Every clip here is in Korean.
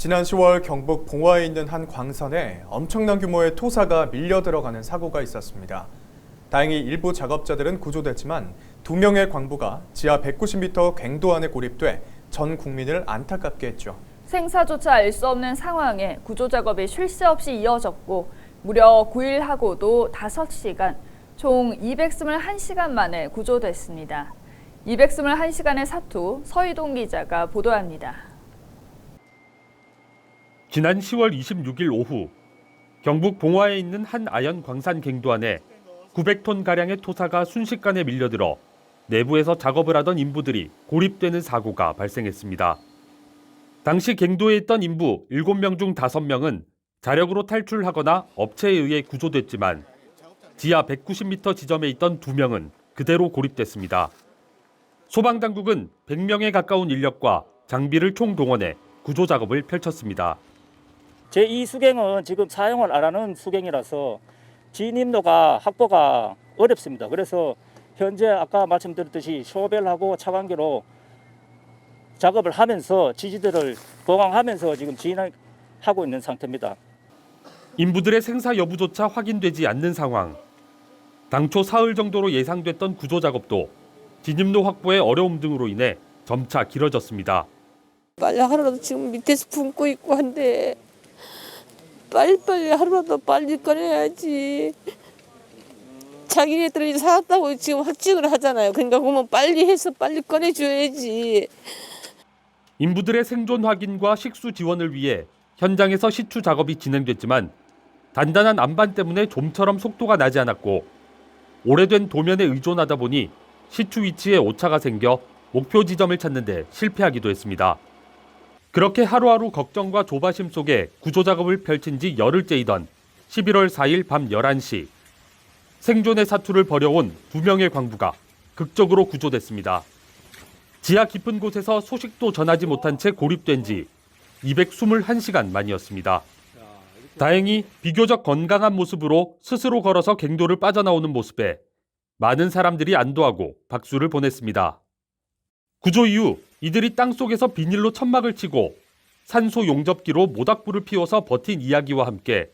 지난 10월 경북 봉화에 있는 한 광산에 엄청난 규모의 토사가 밀려 들어가는 사고가 있었습니다. 다행히 일부 작업자들은 구조됐지만 두 명의 광부가 지하 190m 갱도 안에 고립돼 전 국민을 안타깝게 했죠. 생사조차 알 수 없는 상황에 구조 작업이 쉴 새 없이 이어졌고 무려 9일 하고도 5시간, 총 221시간 만에 구조됐습니다. 221시간의 사투 서희동 기자가 보도합니다. 지난 10월 26일 오후 경북 봉화에 있는 한 아연 광산 갱도 안에 900톤 가량의 토사가 순식간에 밀려들어 내부에서 작업을 하던 인부들이 고립되는 사고가 발생했습니다. 당시 갱도에 있던 인부 7명 중 5명은 자력으로 탈출하거나 업체에 의해 구조됐지만 지하 190m 지점에 있던 2명은 그대로 고립됐습니다. 소방당국은 100명에 가까운 인력과 장비를 총동원해 구조 작업을 펼쳤습니다. 제2 수경은 지금 사용을 안 하는 수경이라서 진입로가 확보가 어렵습니다. 그래서 현재 아까 말씀드렸듯이 쇼벨하고 차관기로 작업을 하면서 지지대를 보강하면서 지금 진행하고 있는 상태입니다. 인부들의 생사 여부조차 확인되지 않는 상황. 당초 사흘 정도로 예상됐던 구조 작업도 진입로 확보의 어려움 등으로 인해 점차 길어졌습니다. 빨리 하루라도 지금 밑에서 굶고 있고 한데 빨리빨리 하루라도 빨리 꺼내야지. 자기네들이 살았다고 지금 확증을 하잖아요. 그러니까 그러면 빨리 해서 빨리 꺼내줘야지. 인부들의 생존 확인과 식수 지원을 위해 현장에서 시추 작업이 진행됐지만 단단한 안반 때문에 좀처럼 속도가 나지 않았고 오래된 도면에 의존하다 보니 시추 위치에 오차가 생겨 목표 지점을 찾는 데 실패하기도 했습니다. 그렇게 하루하루 걱정과 조바심 속에 구조 작업을 펼친 지 열흘째이던 11월 4일 밤 11시 생존의 사투를 벌여온 두 명의 광부가 극적으로 구조됐습니다. 지하 깊은 곳에서 소식도 전하지 못한 채 고립된 지 221시간 만이었습니다. 다행히 비교적 건강한 모습으로 스스로 걸어서 갱도를 빠져나오는 모습에 많은 사람들이 안도하고 박수를 보냈습니다. 구조 이후 이들이 땅 속에서 비닐로 천막을 치고 산소 용접기로 모닥불을 피워서 버틴 이야기와 함께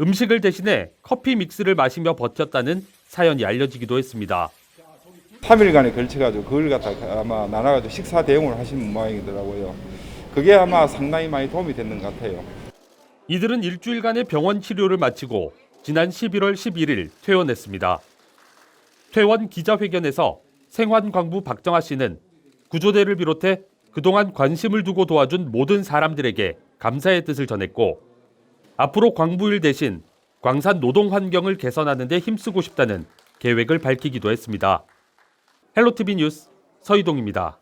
음식을 대신해 커피 믹스를 마시며 버텼다는 사연이 알려지기도 했습니다. 3일간에 걸쳐가지고 그걸 갖다 아마 나눠가지고 식사 대용을 하신 모양이더라고요. 그게 아마 상당히 많이 도움이 됐는 것 같아요. 이들은 일주일간의 병원 치료를 마치고 지난 11월 11일 퇴원했습니다. 퇴원 기자회견에서 생환광부 박정아 씨는 구조대를 비롯해 그동안 관심을 두고 도와준 모든 사람들에게 감사의 뜻을 전했고 앞으로 광부일 대신 광산 노동 환경을 개선하는 데 힘쓰고 싶다는 계획을 밝히기도 했습니다. 헬로티비 뉴스 서희동입니다.